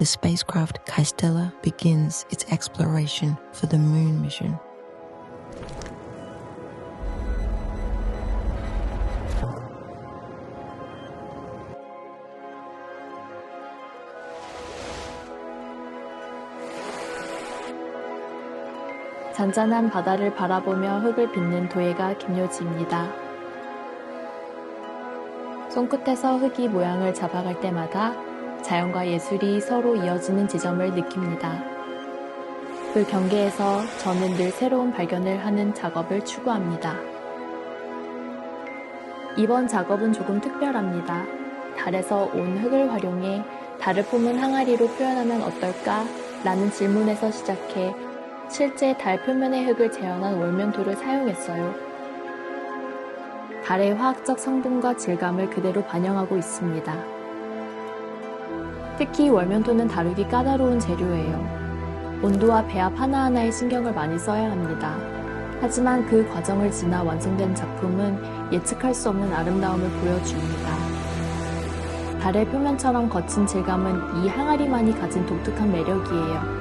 the spacecraft Kaistella begins its exploration for the moon mission. 잔잔한 바다를 바라보며 흙을 빚는 도예가 김효지입니다. 손끝에서 흙이 모양을 잡아갈 때마다 자연과 예술이 서로 이어지는 지점을 느낍니다. 그 경계에서 저는 늘 새로운 발견을 하는 작업을 추구합니다. 이번 작업은 조금 특별합니다. 달에서 온 흙을 활용해 달을 품은 항아리로 표현하면 어떨까? 라는 질문에서 시작해 실제 달 표면의 흙을 재현한 월면토를 사용했어요. 달의 화학적 성분과 질감을 그대로 반영하고 있습니다. 특히 월면토는 다루기 까다로운 재료예요. 온도와 배합 하나하나에 신경을 많이 써야 합니다. 하지만 그 과정을 지나 완성된 작품은 예측할 수 없는 아름다움을 보여줍니다. 달의 표면처럼 거친 질감은 이 항아리만이 가진 독특한 매력이에요.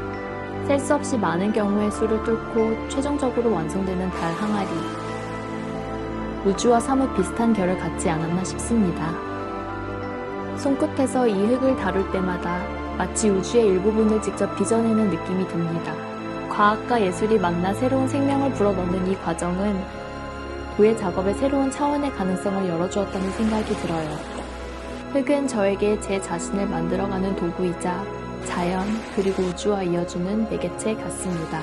셀 수 없이 많은 경우의 수를 뚫고 최종적으로 완성되는 달 항아리. 우주와 사뭇 비슷한 결을 갖지 않았나 싶습니다. 손끝에서 이 흙을 다룰 때마다 마치 우주의 일부분을 직접 빚어내는 느낌이 듭니다. 과학과 예술이 만나 새로운 생명을 불어넣는 이 과정은 도예 작업의 새로운 차원의 가능성을 열어주었다는 생각이 들어요. 흙은 저에게 제 자신을 만들어가는 도구이자 자연 그리고 우주와 이어주는 매개체 같습니다.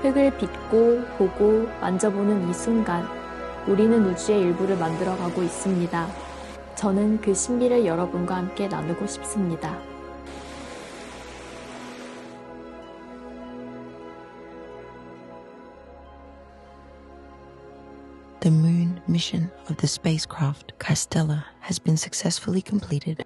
흙을 빚고 보고 만져보는 이 순간 우리는 우주의 일부를 만들어가고 있습니다. 저는 그 신비를 여러분과 함께 나누고 싶습니다. The moon mission of the spacecraft Kaistella has been successfully completed.